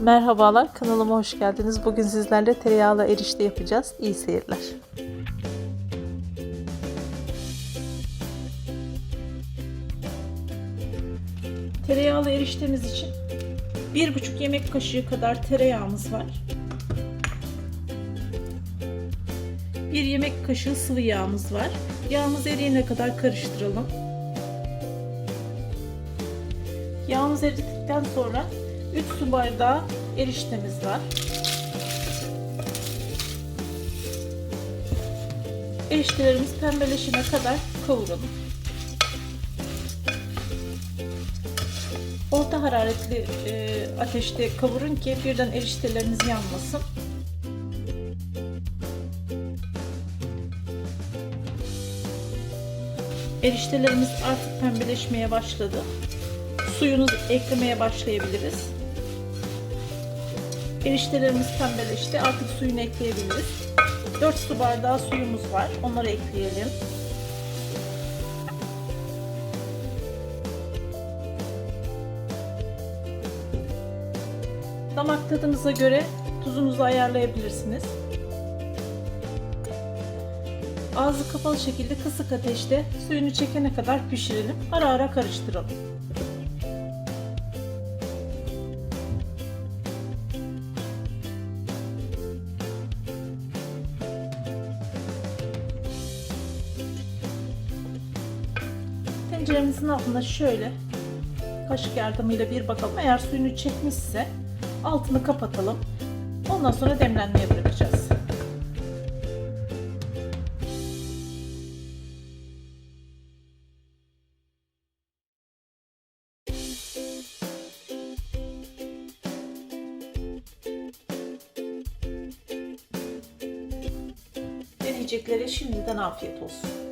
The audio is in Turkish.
Merhabalar, kanalıma hoş geldiniz. Bugün sizlerle tereyağlı erişte yapacağız. İyi seyirler. Tereyağlı eriştemiz için 1,5 yemek kaşığı kadar tereyağımız var. 1 yemek kaşığı sıvı yağımız var. Yağımız eriyene kadar karıştıralım. Yağımız eridikten sonra 3 su bardağı eriştemiz var. Eriştelerimiz pembeleşene kadar kavuralım. Orta hararetli e, ateşte kavurun ki birden erişteleriniz yanmasın. Eriştelerimiz artık pembeleşmeye başladı. Suyunu eklemeye başlayabiliriz. Eriştelerimiz pembeleşti. Artık suyunu ekleyebiliriz. 4 su bardağı suyumuz var. Onları ekleyelim. Damak tadınıza göre tuzunuzu ayarlayabilirsiniz. Ağzı kapalı şekilde kısık ateşte suyunu çekene kadar pişirelim. Ara ara karıştıralım. Tenceremizin altında şöyle kaşık yardımıyla bir bakalım. Eğer suyunu çekmişse altını kapatalım. Ondan sonra demlenmeye bırakacağız. Deneyeceklere şimdiden afiyet olsun.